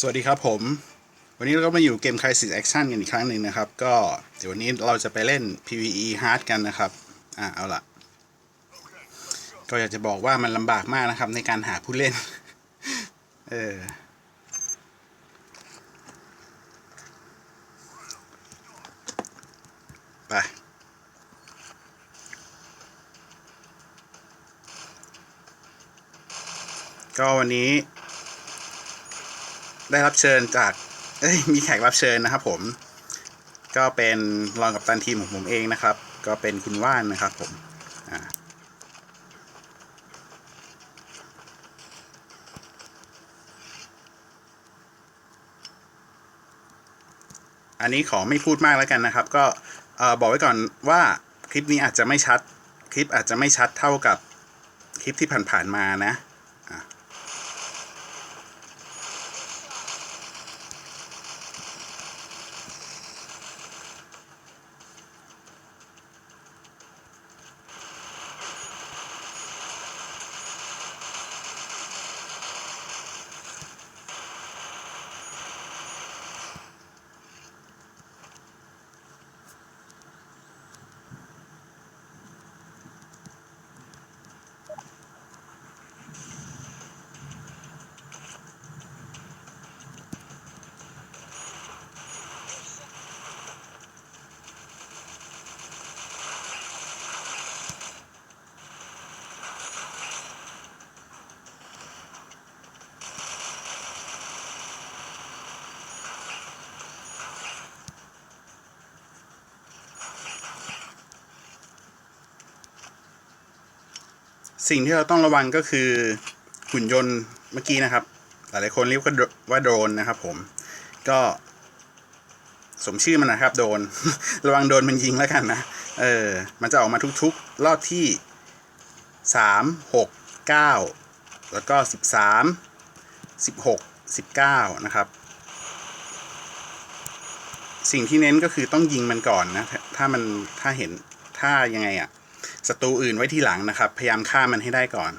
สวัสดีครับผม วันนี้เราก็มาอยู่เกม Crisis Action กันอีกครั้งหนึ่งนะครับ ก็เดี๋ยววันนี้เราจะไปเล่น PVE Hard กันนะครับ อะเอาละก็อยากจะบอกว่ามันลำบากมากนะครับ ในการหาผู้เล่น เออ ไป ก็วันนี้ ได้รับเชิญจากเอ้ยมีแขกรับเชิญนะครับ ผม ก็เป็นรองกับตันทีมของผมเองนะครับ ก็เป็นคุณว่านนะครับ ผมอันนี้ขอไม่พูดมากแล้วกันนะครับ ก็บอกไว้ก่อนว่าคลิปนี้อาจจะไม่ชัด คลิปอาจจะไม่ชัดเท่ากับคลิปที่ผ่านๆมานะ สิ่งที่เราต้องระวังก็คือหุ่นยนต์เมื่อกี้นะครับ หลายๆคนเรียกว่าโดรนนะครับ ผมก็สมชื่อมันนะครับ โดน ระวังโดนมันยิงแล้วกันนะ เออ มันจะออกมาทุกๆ รอบที่สามหกเก้าแล้วก็สิบสามสิบหกสิบเก้านะครับ สิ่งที่เน้นก็คือต้องยิงมันก่อนนะ ถ้าถ้ามันถ้าเห็นถ้ายังไงอะ ศัตรูอื่นไว้ทีหลังนะครับ พยายามฆ่ามันให้ได้ก่อน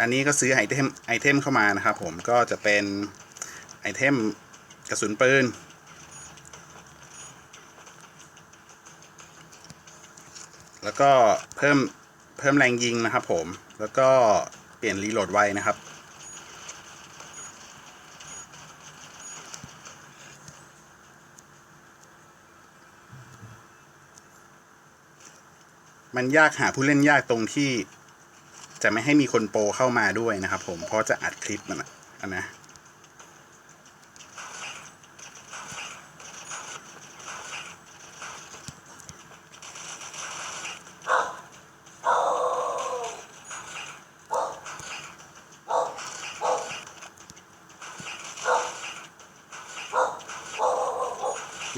อันนี้ก็ซื้อไอเทมไอเทมเข้ามานะครับผมก็จะเป็นไอเทมกระสุนปืนแล้วก็เพิ่มเพิ่มแรงยิงนะครับผม แล้วก็เปลี่ยนรีโหลดไวนะครับ มันยากหาผู้เล่นยากตรงที่ จะไม่ให้มีคนโปรเข้ามาด้วยนะครับ ผมเพราะจะอัดคลิปมันะนะ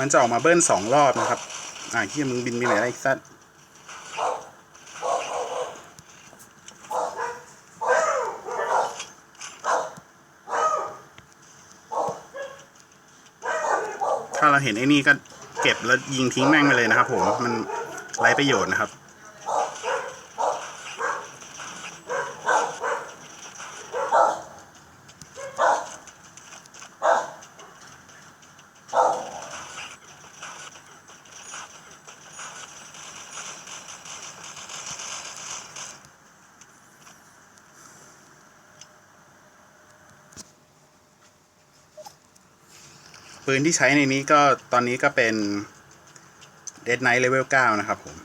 มันจะออกมาเบิ้ลสองรอบนะครับ อ่าที่มึงบินไปไหนได้อีกสัต เราเห็นไอ้นี่ก็เก็บแล้วยิงทิ้งแม่งไปเลยนะครับผมมันไร้ประโยชน์นะครับ ปืนที่ใช้ในนี้ก็ตอนนี้ก็เป็น Dead Knight Level 9 นะครับผม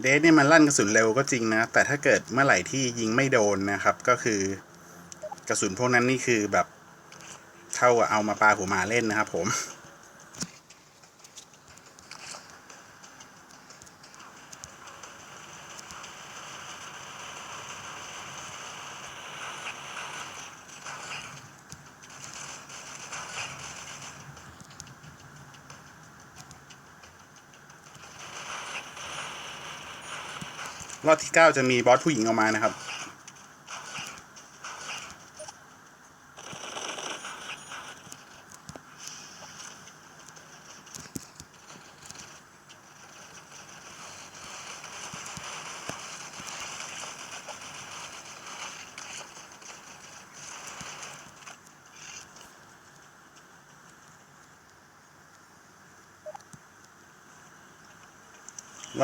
เดทเนี่ยมันลั่นกระสุนเร็วก็จริงนะ แต่ถ้าเกิดเมื่อไหร่ที่ยิงไม่โดนนะครับก็คือ กระสุนพวกนั้นนี่คือแบบเท่ากับเอามาปลาหัวหมาเล่นนะครับ ผมรอบที่เก้าจะมีบอสผู้หญิงออกมานะครับ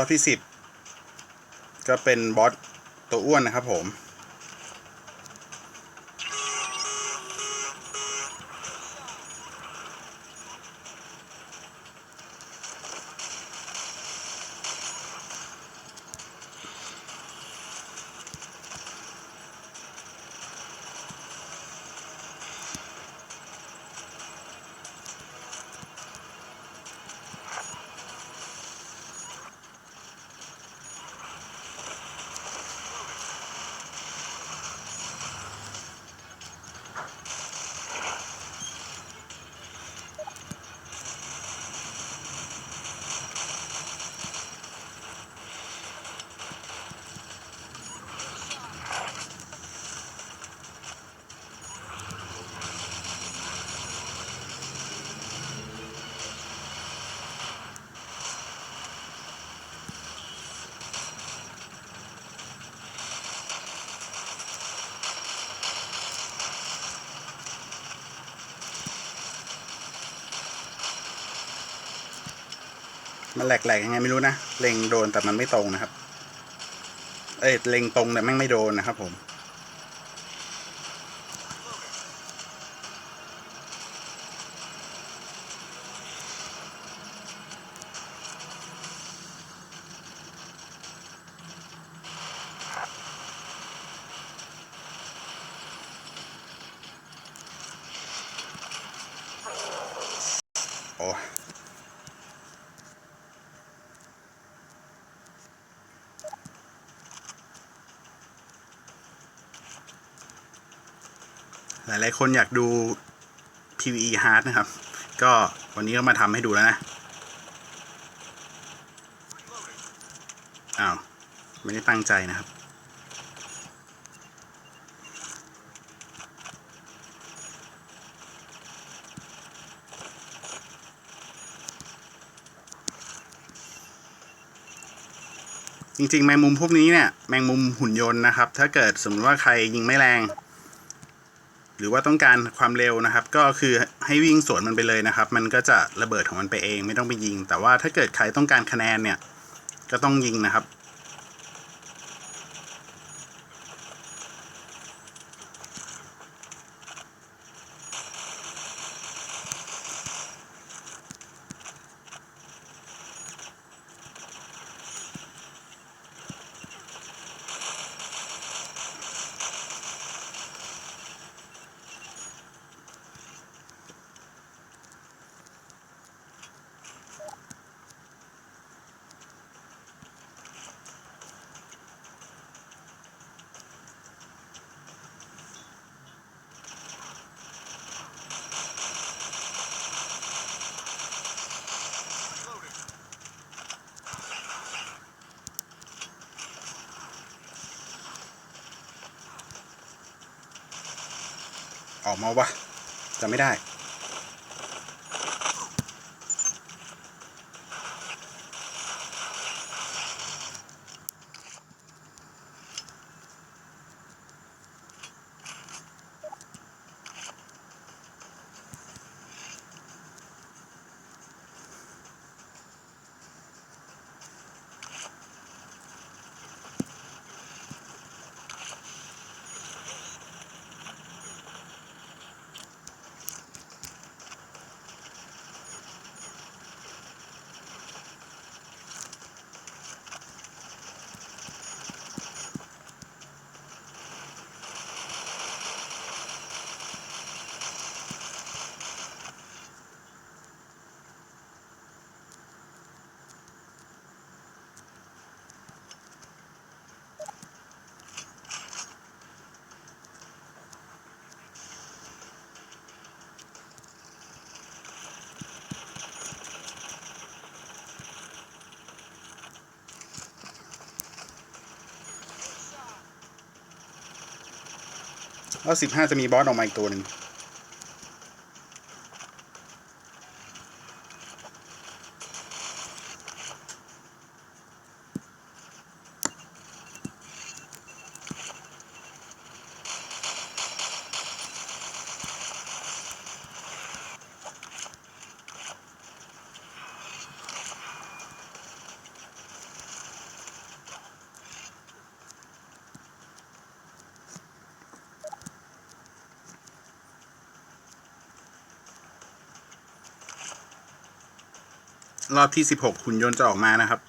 อบที่สิบก็เป็นบอสตัวอ้วนนะครับผม มันแหลกๆยังไงไม่รู้นะ เล็งโดนแต่มันไม่ตรงนะครับ เอ้ยเล็งตรงแต่แม่งไม่โดนนะครับผม หลายๆคนอยากดู PVE hard นะครับ ก็วันนี้ก็มาทำให้ดูแล้วนะ อ้าว ไม่ได้ตั้งใจนะครับจริงๆแมงมุมพวกนี้เนี่ยแมงมุมหุ่นยนต์นะครับ ถ้าเกิดสมมติว่าใครยิงไม่แรง หรือว่าต้องการความเร็วนะครับ ก็คือให้วิ่งสวนมันไปเลยนะครับ มันก็จะระเบิดของมันไปเองไม่ต้องไปยิง แต่ว่าถ้าเกิดใครต้องการคะแนนเนี่ยก็ต้องยิงนะครับ ออกมาวะจะไม่ได้ แล้วสิบห้าจะมีบอสออกมาอีกตัวหนึ่ง รอบที่สิบหกหุ่นยนต์จะออกมานะครับ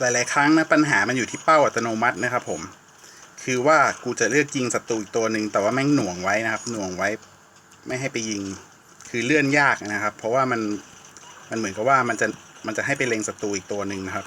หลาย ๆ ครั้งนะปัญหามันอยู่ที่เป้าอัตโนมัตินะครับผม คือว่ากูจะเลือกยิงศัตรูอีกตัวหนึ่งแต่ว่าแม่งหน่วงไว้นะครับ หน่วงไว้ไม่ให้ไปยิง คือเลื่อนยากนะครับ เพราะว่ามันมันเหมือนกับว่ามันจะมันจะให้ไปเล็งศัตรูอีกตัวหนึ่งนะครับ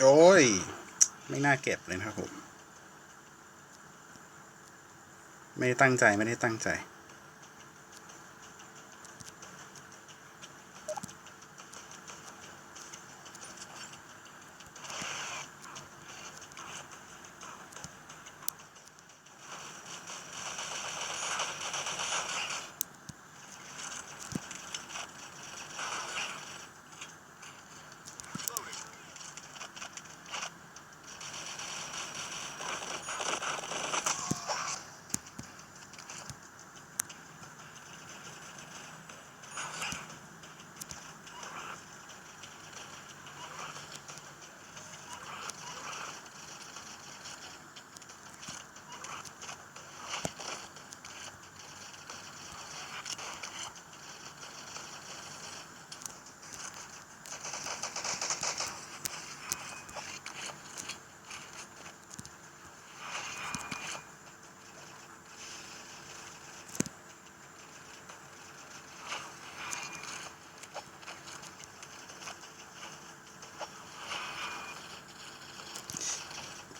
โอ้ ย ไม่น่าเก็บเลยนะครับผม ไม่ได้ตั้งใจไม่ได้ตั้งใจ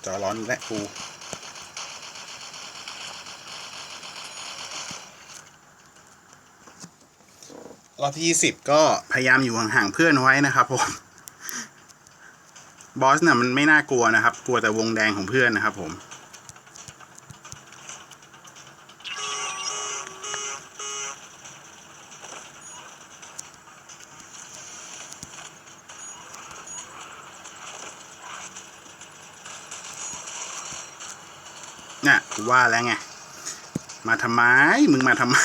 จอร้อนและกูรอบที่20 ก็พยายามอยู่ห่างๆเพื่อนไว้นะครับผมบอสเนี่ยมันไม่น่ากลัวนะครับ กลัวแต่วงแดงของเพื่อนนะครับผม ว่าแล้วไง มาทำไม มึงมาทำไม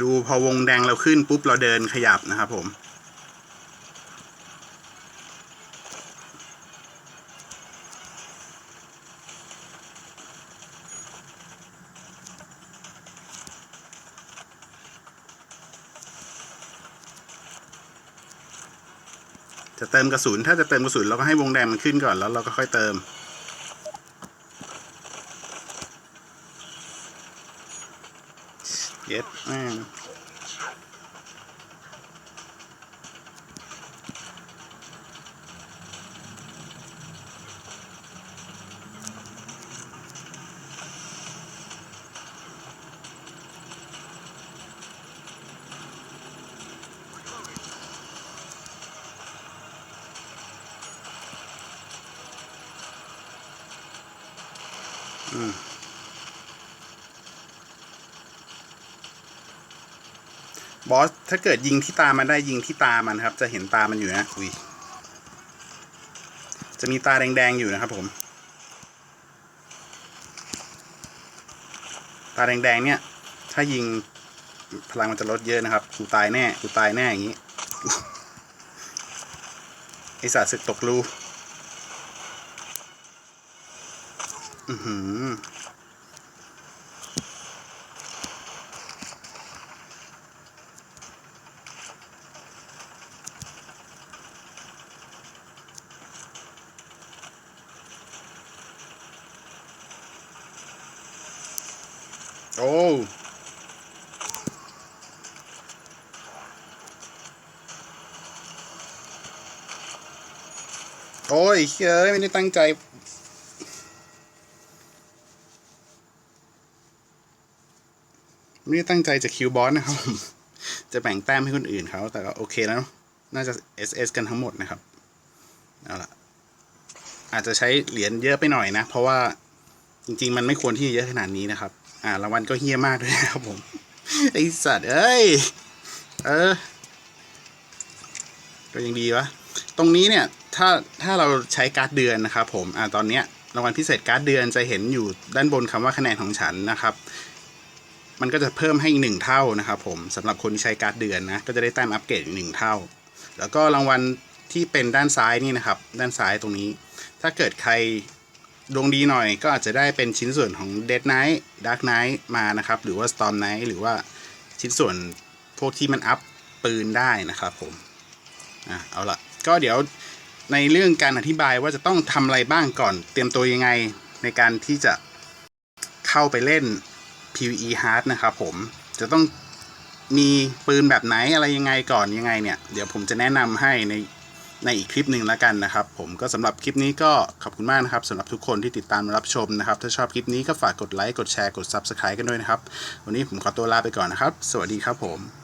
ดูพอวงแดงเราขึ้นปุ๊บเราเดินขยับนะครับผม เติมกระสุนถ้าจะเติมกระสุนเราก็ให้วงแดงมันขึ้นก่อนแล้วเราก็ค่อยเติม ถ้าเกิดยิงที่ตามันได้ยิงที่ตามันครับ จะเห็นตามันอยู่นะอุ้ยจะมีตาแดงๆอยู่นะครับผม ตาแดงๆเนี่ย ถ้ายิงพลังมันจะลดเยอะนะครับกูตายแน่กูตายแน่อย่างนี้ไอสัตว์ศึกตกรูอือหือ โอ้โอ้ยเฮ้ยไม่ได้ตั้งใจ ไม่ได้ตั้งใจจะคิวบอสนะครับ จะแบ่งแต้มให้คนอื่นเขาแต่ก็โอเคแล้ว น่าจะ SS กันทั้งหมดนะครับ เอาล่ะอาจจะใช้เหรียญเยอะไปหน่อยนะ เพราะว่าจริง ๆ มันไม่ควรที่จะเยอะขนาดนี้นะครับ อ่ารางวัลก็เฮี้ยมากด้วยนะครับผม ไอสัตว์ เอ้ย เออ ก็ยังดีวะ ตรงนี้เนี่ย ถ้า ถ้าเราใช้การ์ดเดือนนะครับผม อ่า ตอนเนี้ยรางวัลพิเศษการ์ดเดือนจะเห็นอยู่ด้านบนคำว่าคะแนนของฉันนะครับ มันก็จะเพิ่มให้อีกหนึ่งเท่านะครับผมสำหรับคนที่ใช้การ์ดเดือนนะ ก็จะได้แต้มอัปเกรดอีกหนึ่งเท่า แล้วก็รางวัลที่เป็นด้านซ้ายนี่นะครับ ด้านซ้ายตรงนี้ ถ้าเกิดใคร ดวงดีหน่อยก็อาจจะได้เป็นชิ้นส่วนของ Dead Knight Dark Knight มานะครับ หรือว่า Storm Knight หรือว่าชิ้นส่วนพวกที่มันอัพปืนได้นะครับผมอะเอาละก็เดี๋ยวในเรื่องการอธิบายว่าจะต้องทำอะไรบ้างก่อน เตรียมตัวยังไงในการที่จะเข้าไปเล่น PVE Hard นะครับผมจะต้องมีปืนแบบไหนอะไรยังไงก่อนยังไงเนี่ย เดี๋ยวผมจะแนะนำให้ใน ในอีกคลิปหนึ่งแล้วกันนะครับ ผมก็สำหรับคลิปนี้ก็ขอบคุณมากนะครับสำหรับทุกคนที่ติดตามรับชมนะครับ ถ้าชอบคลิปนี้ก็ฝากกดไลค์กดแชร์กด Subscribe กันด้วยนะครับ วันนี้ผมขอตัวลาไปก่อนนะครับ สวัสดีครับผม